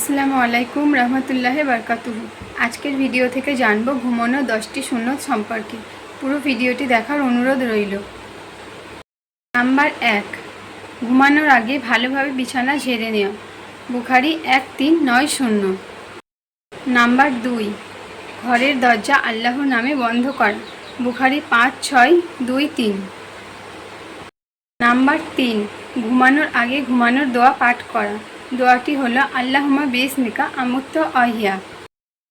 আসসালামু আলাইকুম রহমতুল্লাহ বারকাতুহু। আজকের ভিডিও থেকে জানব ঘুমানো দশটি সুন্নত সম্পর্কে। পুরো ভিডিওটি দেখার অনুরোধ রইল। নাম্বার এক, ঘুমানোর আগে ভালোভাবে বিছানা ঝেড়ে নেওয়া বুখারি এক তিন নয় শূন্য। নাম্বার দুই, ঘরের দরজা আল্লাহর নামে বন্ধ করা। বুখারি পাঁচ ছয় দুই তিন। নাম্বার তিন, ঘুমানোর আগে ঘুমানোর দোয়া পাঠ করা। দোয়াটি হলো আল্লাহমা বেসমিকা আমুত্ত অহিয়া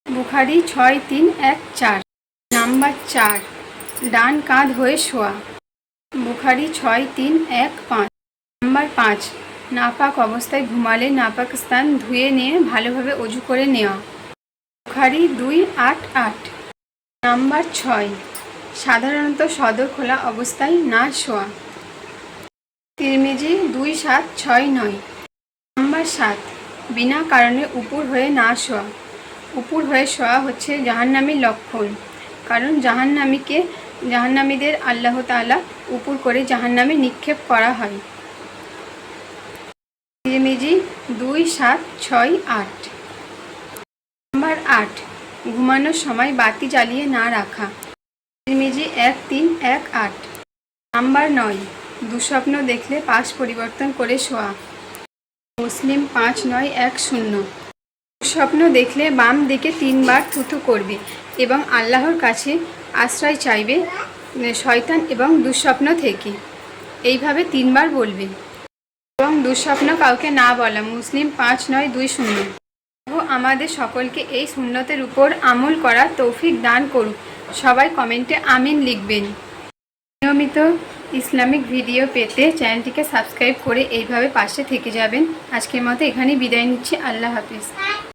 বুখারি ছয় তিন এক চার। নাম্বার চার, ডান কাঁধ হয়ে শোয়া। বুখারি ছয় তিন এক পাঁচ। নাম্বার পাঁচ, নাপাক অবস্থায় ঘুমালে নাপাক স্থান ধুয়ে নিয়ে ভালোভাবে অজু করে নেওয়া। বুখারি দুই আট আট। নাম্বার ছয়, সাধারণত সদর খোলা অবস্থায় না শোয়া। তিরমিজি দুই সাত ছয় নয়। নাম্বার সাত। বিনা কারণে উপর হয়ে না শোয়া। উপর হয়ে শোয়া হচ্ছে জাহান্নামীর লক্ষণ। কারণ জাহান্নামীকে, জাহান্নামীদের আল্লাহ তাআলা উপর করে জাহান্নামে নিক্ষেপ করা হয়। তিরমিজি দুই সাত ছয় আট। নাম্বার আট, ঘুমানোর সময় বাতি জ্বালিয়ে না রাখা। তিরমিজি এক তিন এক আট। নাম্বার নয়, দুঃস্বপ্ন দেখলে পাশ পরিবর্তন করে শোয়া। মুসলিম পাঁচ নয়, এক শূন্য। স্বপ্ন দেখলে বাম দিকে তিনবার থুতু করবে এবং আল্লাহর কাছে আশ্রয় চাইবে, শয়তান এবং দুঃস্বপ্ন থেকে। এইভাবে তিনবার বলবে। এবং দুঃস্বপ্ন কাউকে না বলা, মুসলিম পাঁচ নয়, দুই শূন্য। আমাদের সকলকে এই শূন্যতের উপর আমল করা তৌফিক দান করুক সবাই কমেন্টে আমিন লিখবেন। নিয়মিত ইসলামিক ভিডিও পেতে চ্যানেলটিকে সাবস্ক্রাইব করে এইভাবে পাশে থেকে যাবেন। আজকের মতো এখানেই বিদায় নিচ্ছি। আল্লাহ হাফিজ।